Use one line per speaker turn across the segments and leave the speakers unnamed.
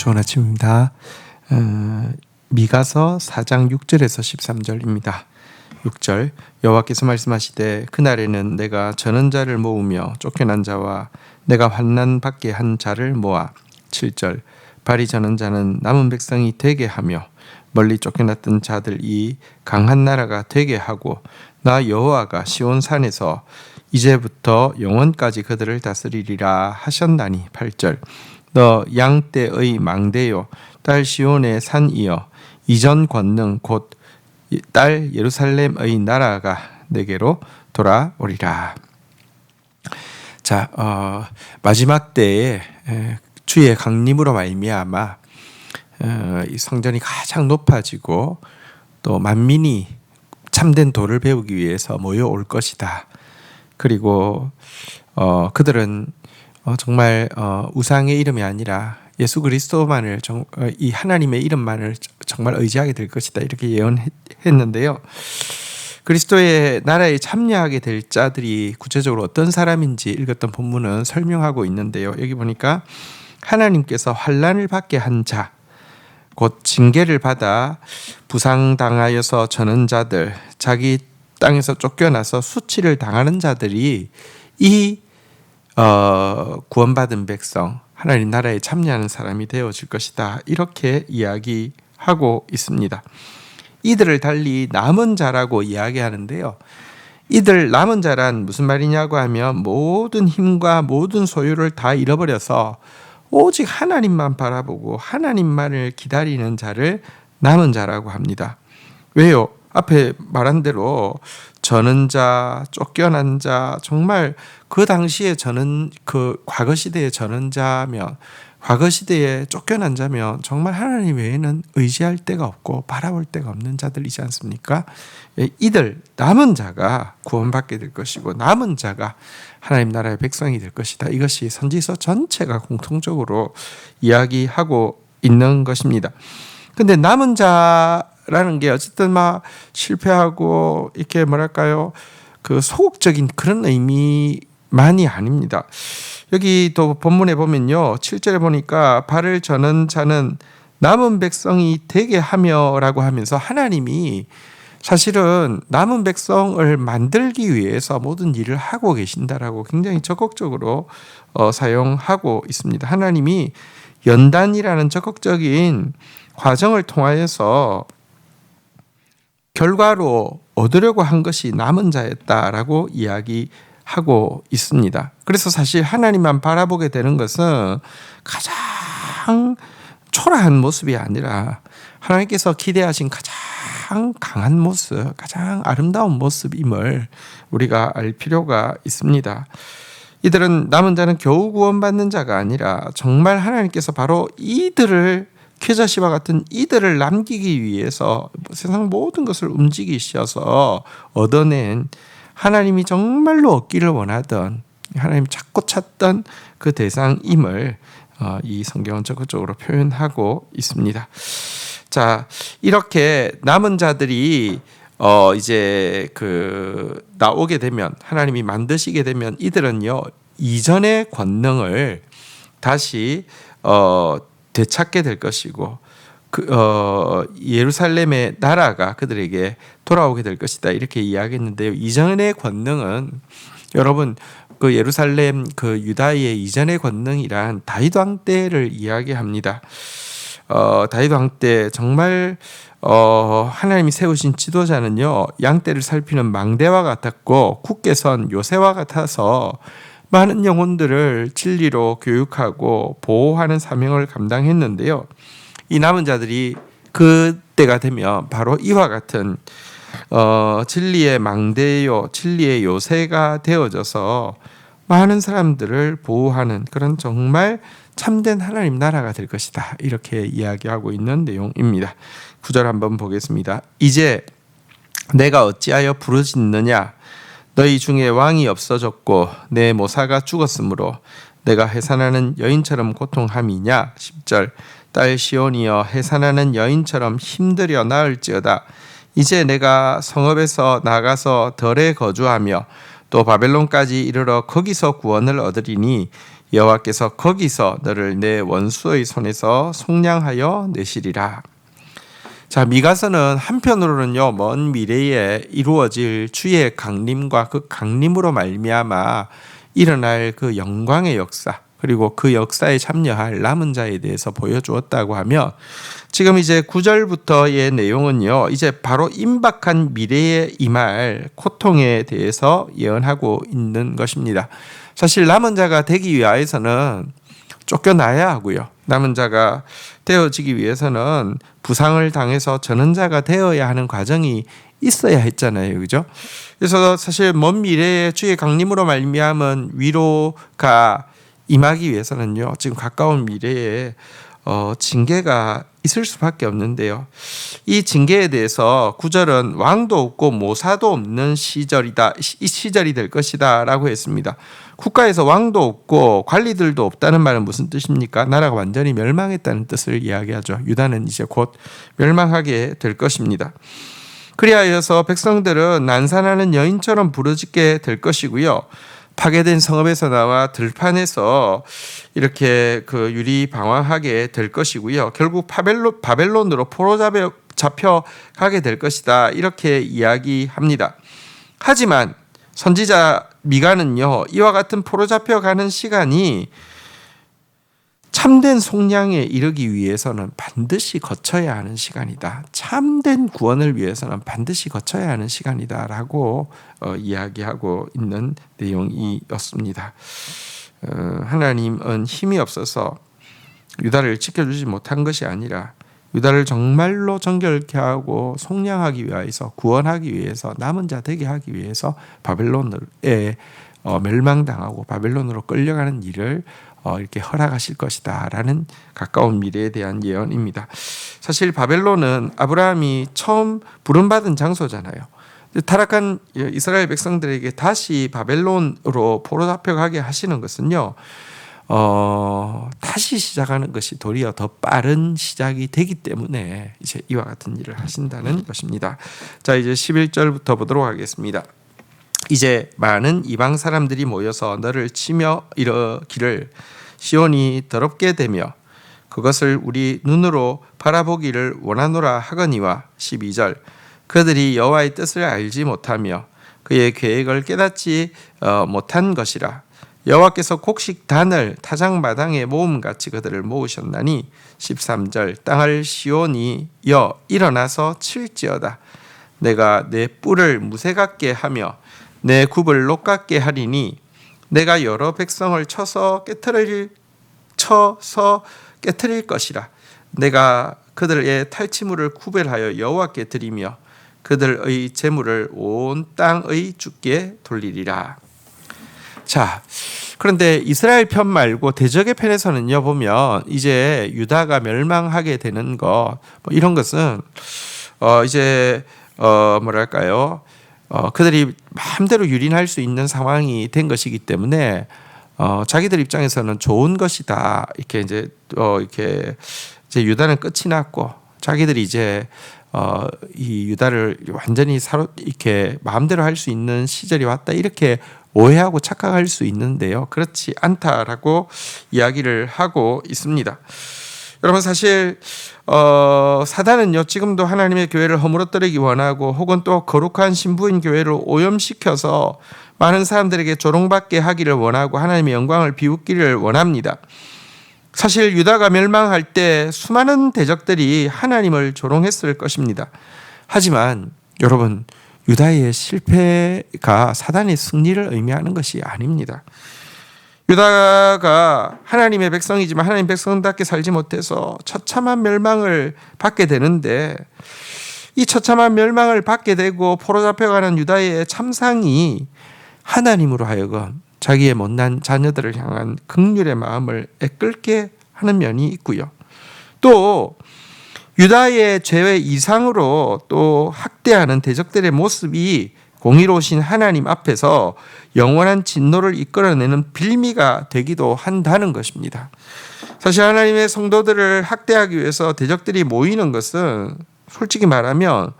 좋은 아침입니다. 어, 미가서 4장 6절에서 13절입니다. 6절. 여호와께서 말씀하시되 그날에는 내가 저는 자를 모으며 쫓겨난 자와 내가 환난 받게 한 자를 모아. 7절. 발이 저는 자는 남은 백성이 되게 하며 멀리 쫓겨났던 자들이 강한 나라가 되게 하고 나 여호와가 시온 산에서 이제부터 영원까지 그들을 다스리리라 하셨나니. 8절 너 양떼의 망대요 딸 시온의 산이여 이전 권능 곧 딸 예루살렘의 나라가 내게로 돌아오리라. 자 어, 마지막 때에 주의 강림으로 말미암아 어, 이 성전이 가장 높아지고 또 만민이 참된 도를 배우기 위해서 모여올 것이다. 그리고 어, 그들은 어, 정말 어, 우상의 이름이 아니라 예수 그리스도만을 정, 어, 이 하나님의 이름만을 정말 의지하게 될 것이다 이렇게 예언했는데요. 그리스도의 나라에 참여하게 될 자들이 구체적으로 어떤 사람인지 읽었던 본문은 설명하고 있는데요. 여기 보니까 하나님께서 환란을 받게 한 자, 곧 징계를 받아 부상당하여서 저는 자들, 자기 땅에서 쫓겨나서 수치를 당하는 자들이 이 어, 구원받은 백성, 하나님 나라에 참여하는 사람이 되어질 것이다. 이렇게 이야기하고 있습니다. 이들을 달리 남은 자라고 이야기하는데요. 이들 남은 자란 무슨 말이냐고 하면 모든 힘과 모든 소유를 다 잃어버려서 오직 하나님만 바라보고 하나님만을 기다리는 자를 남은 자라고 합니다. 왜요? 앞에 말한 대로 저는 자, 쫓겨난 자, 정말 그 당시에 저는 그 과거 시대의 저는 자면 과거 시대에 쫓겨난 자면 정말 하나님 외에는 의지할 데가 없고 바라볼 데가 없는 자들이지 않습니까? 예, 이들 남은 자가 구원받게 될 것이고 남은 자가 하나님 나라의 백성이 될 것이다. 이것이 선지서 전체가 공통적으로 이야기하고 있는 것입니다. 근데 남은 자 라는 게 어쨌든 막 실패하고 이렇게 뭐랄까요? 그 소극적인 그런 의미만이 아닙니다. 여기 또 본문에 보면요. 7절에 보니까 발을 저는 자는 남은 백성이 되게 하며라고 하면서 하나님이 사실은 남은 백성을 만들기 위해서 모든 일을 하고 계신다라고 굉장히 적극적으로 어, 사용하고 있습니다. 하나님이 연단이라는 적극적인 과정을 통하여서 결과로 얻으려고 한 것이 남은 자였다라고 이야기하고 있습니다. 그래서 사실 하나님만 바라보게 되는 것은 가장 초라한 모습이 아니라 하나님께서 기대하신 가장 강한 모습, 가장 아름다운 모습임을 우리가 알 필요가 있습니다. 이들은 남은 자는 겨우 구원받는 자가 아니라 정말 하나님께서 바로 이들을 쾌자시와 같은 이들을 남기기 위해서 세상 모든 것을 움직이셔서 얻어낸 하나님이 정말로 얻기를 원하던 하나님 찾고 찾던 그 대상임을 어, 이 성경은 적극적으로 표현하고 있습니다. 자 이렇게 남은 자들이 어 이제 그 나오게 되면 하나님이 만드시게 되면 이들은요 이전의 권능을 다시 어 되찾게 될 것이고 그, 어, 예루살렘의 나라가 그들에게 돌아오게 될 것이다 이렇게 이야기했는데요. 이전의 권능은 여러분 그 예루살렘 그 유다의 이전의 권능이란 다윗 왕 때를 이야기합니다. 어, 다윗 왕 때 정말 어, 하나님이 세우신 지도자는요 양떼를 살피는 망대와 같았고 굳게 선 요새와 같아서 많은 영혼들을 진리로 교육하고 보호하는 사명을 감당했는데요. 이 남은 자들이 그때가 되면 바로 이와 같은 어, 진리의 망대요, 진리의 요새가 되어져서 많은 사람들을 보호하는 그런 정말 참된 하나님 나라가 될 것이다. 이렇게 이야기하고 있는 내용입니다. 구절 한번 보겠습니다. 이제 내가 어찌하여 부르짖느냐? 너희 중에 왕이 없어졌고 내 모사가 죽었으므로 내가 해산하는 여인처럼 고통함이냐? 10절. 딸 시온이여 해산하는 여인처럼 힘들여 나을지어다. 이제 내가 성읍에서 나가서 덜에 거주하며 또 바벨론까지 이르러 거기서 구원을 얻으리니 여호와께서 거기서 너를 내 원수의 손에서 속량하여 내시리라. 자, 미가서는 한편으로는요, 먼 미래에 이루어질 주의 강림과 그 강림으로 말미암아 일어날 그 영광의 역사, 그리고 그 역사에 참여할 남은 자에 대해서 보여주었다고 하면 지금 이제 9절부터의 내용은요, 이제 바로 임박한 미래에 임할 고통에 대해서 예언하고 있는 것입니다. 사실 남은 자가 되기 위하여서는 쫓겨나야 하고요. 남은 자가 되어지기 위해서는 부상을 당해서 전원자가 되어야 하는 과정이 있어야 했잖아요. 그죠? 그래서 사실 먼 미래에 주의 강림으로 말미암은 위로가 임하기 위해서는요. 지금 가까운 미래에 어, 징계가 있을 수밖에 없는데요. 이 징계에 대해서 구절은 왕도 없고 모사도 없는 시절이다. 이 시절이 될 것이다라고 했습니다. 국가에서 왕도 없고 관리들도 없다는 말은 무슨 뜻입니까? 나라가 완전히 멸망했다는 뜻을 이야기하죠. 유다는 이제 곧 멸망하게 될 것입니다. 그리하여서 백성들은 난산하는 여인처럼 부르짖게 될 것이고요. 파괴된 성읍에서 나와 들판에서 이렇게 그 유리 방황하게 될 것이고요. 결국 바벨론 바벨론으로 포로 잡혀 잡혀 가게 될 것이다. 이렇게 이야기합니다. 하지만 선지자 미가는요. 이와 같은 포로 잡혀 가는 시간이 참된 속량에 이르기 위해서는 반드시 거쳐야 하는 시간이다. 참된 구원을 위해서는 반드시 거쳐야 하는 시간이다라고 어, 이야기하고 있는 내용이었습니다. 어, 하나님은 힘이 없어서 유다를 지켜주지 못한 것이 아니라 유다를 정말로 정결케 하고 속량하기 위해서 구원하기 위해서 남은 자 되게 하기 위해서 바벨론에 어, 멸망당하고 바벨론으로 끌려가는 일을 어, 이렇게 허락하실 것이다라는 가까운 미래에 대한 예언입니다. 사실 바벨론은 아브라함이 처음 부름받은 장소잖아요. 타락한 이스라엘 백성들에게 다시 바벨론으로 포로 잡혀가게 하시는 것은요. 어, 다시 시작하는 것이 도리어 더 빠른 시작이 되기 때문에 이제 이와 같은 일을 하신다는 것입니다. 자, 이제 11절부터 보도록 하겠습니다. 이제 많은 이방 사람들이 모여서 너를 치며 이르기를 시온이 더럽게 되며 그것을 우리 눈으로 바라보기를 원하노라 하거니와 12절 그들이 여호와의 뜻을 알지 못하며 그의 계획을 깨닫지 어, 못한 것이라 여호와께서 곡식 단을 타작 마당에 모음같이 그들을 모으셨나니 13절 땅을 시온이 여 일어나서 칠지어다 내가 내 뿔을 무쇠 같게 하며 내 굽을 녹 같게 하리니 내가 여러 백성을 쳐서 깨트릴 쳐서 깨트릴 것이라 내가 그들의 탈취물을 구별하여 여호와께 드리며 그들의 재물을 온 땅의 주께 돌리리라. 자, 그런데 이스라엘 편 말고 대적의 편에서는요 보면 이제 유다가 멸망하게 되는 거 뭐 이런 것은 어 이제 어 뭐랄까요? 어 그들이 마음대로 유린할 수 있는 상황이 된 것이기 때문에 어 자기들 입장에서는 좋은 것이다. 이렇게 이제 어 이렇게 이제 유다는 끝이 났고 자기들이 이제 어, 이 유다를 완전히 사로 이렇게 마음대로 할 수 있는 시절이 왔다. 이렇게 오해하고 착각할 수 있는데요. 그렇지 않다라고 이야기를 하고 있습니다. 여러분 사실 어, 사단은요 지금도 하나님의 교회를 허물어뜨리기 원하고 혹은 또 거룩한 신부인 교회를 오염시켜서 많은 사람들에게 조롱받게 하기를 원하고 하나님의 영광을 비웃기를 원합니다. 사실 유다가 멸망할 때 수많은 대적들이 하나님을 조롱했을 것입니다. 하지만 여러분 유다의 실패가 사단의 승리를 의미하는 것이 아닙니다. 유다가 하나님의 백성이지만 하나님 백성답게 살지 못해서 처참한 멸망을 받게 되는데 이 처참한 멸망을 받게 되고 포로 잡혀가는 유다의 참상이 하나님으로 하여금 자기의 못난 자녀들을 향한 극률의 마음을 애끓게 하는 면이 있고요. 또 유다의 죄의 이상으로 또 학대하는 대적들의 모습이 공의로우신 하나님 앞에서 영원한 진노를 이끌어내는 빌미가 되기도 한다는 것입니다. 사실 하나님의 성도들을 학대하기 위해서 대적들이 모이는 것은 솔직히 말하면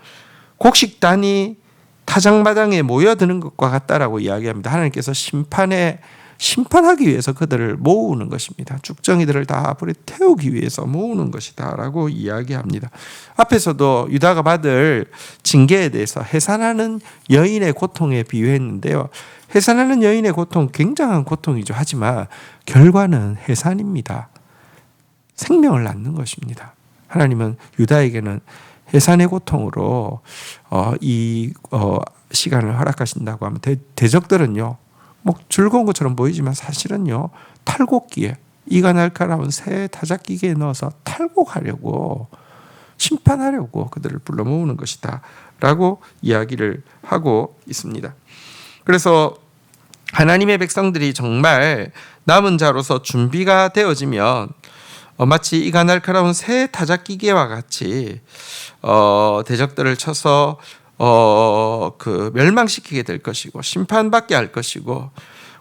곡식단이 타작마당에 모여드는 것과 같다라고 이야기합니다. 하나님께서 심판에 심판하기 위해서 그들을 모으는 것입니다. 죽정이들을 다 불에 태우기 위해서 모으는 것이다라고 이야기합니다. 앞에서도 유다가 받을 징계에 대해서 해산하는 여인의 고통에 비유했는데요. 해산하는 여인의 고통 굉장한 고통이죠. 하지만 결과는 해산입니다. 생명을 낳는 것입니다. 하나님은 유다에게는 해산의 고통으로 어, 이 어, 시간을 허락하신다고 하면 대, 대적들은요 뭐 즐거운 것처럼 보이지만 사실은요 탈곡기에 이가 날카로운 새 다작기계에 넣어서 탈곡하려고 심판하려고 그들을 불러 모으는 것이다라고 이야기를 하고 있습니다. 그래서 하나님의 백성들이 정말 남은 자로서 준비가 되어지면 어, 마치 이가 날카로운 새 타작기계와 같이 어, 대적들을 쳐서 어, 그 멸망시키게 될 것이고 심판받게 할 것이고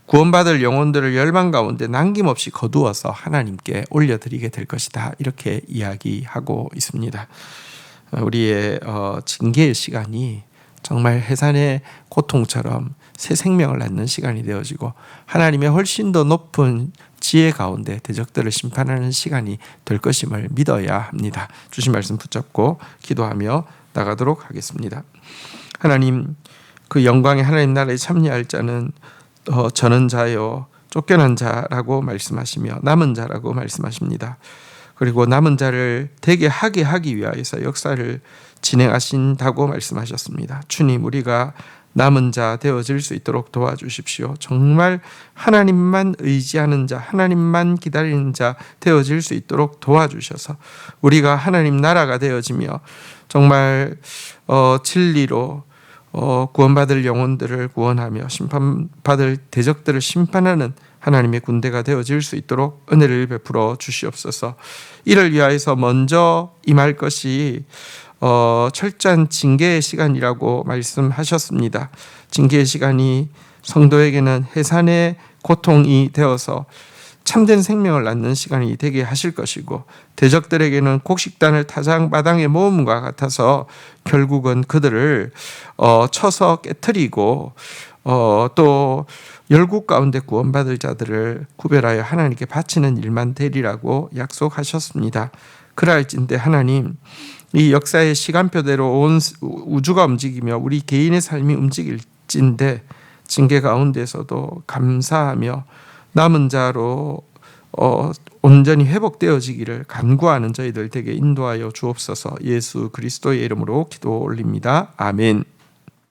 구원받을 영혼들을 열망 가운데 남김없이 거두어서 하나님께 올려드리게 될 것이다 이렇게 이야기하고 있습니다. 어, 우리의 어, 징계의 시간이 정말 해산의 고통처럼 새 생명을 낳는 시간이 되어지고 하나님의 훨씬 더 높은 지혜 가운데 대적들을 심판하는 시간이 될 것임을 믿어야 합니다. 주신 말씀 붙잡고 기도하며 나가도록 하겠습니다. 하나님 그 영광의 하나님 나라에 참여할 자는 어, 저는 자요 쫓겨난 자라고 말씀하시며 남은 자라고 말씀하십니다. 그리고 남은 자를 되게 하게 하기 위하여서 역사를 진행하신다고 말씀하셨습니다. 주님 우리가 남은 자 되어질 수 있도록 도와주십시오. 정말 하나님만 의지하는 자, 하나님만 기다리는 자 되어질 수 있도록 도와주셔서 우리가 하나님 나라가 되어지며 정말 어, 진리로 어, 구원받을 영혼들을 구원하며 심판받을 대적들을 심판하는 하나님의 군대가 되어질 수 있도록 은혜를 베풀어 주시옵소서. 이를 위하여서 먼저 임할 것이 어, 철저한 징계의 시간이라고 말씀하셨습니다. 징계의 시간이 성도에게는 해산의 고통이 되어서 참된 생명을 낳는 시간이 되게 하실 것이고 대적들에게는 곡식단을 타장 마당에 모음과 같아서 결국은 그들을 어, 쳐서 깨뜨리고 어, 또 열국 가운데 구원받을 자들을 구별하여 하나님께 바치는 일만 되리라고 약속하셨습니다. 그랄진데 하나님 이 역사의 시간표대로 온 우주가 움직이며 우리 개인의 삶이 움직일진데 징계 가운데서도 감사하며 남은 자로 어, 온전히 회복되어지기를 간구하는 저희들 되게 인도하여 주옵소서 예수 그리스도의 이름으로 기도 올립니다. 아멘.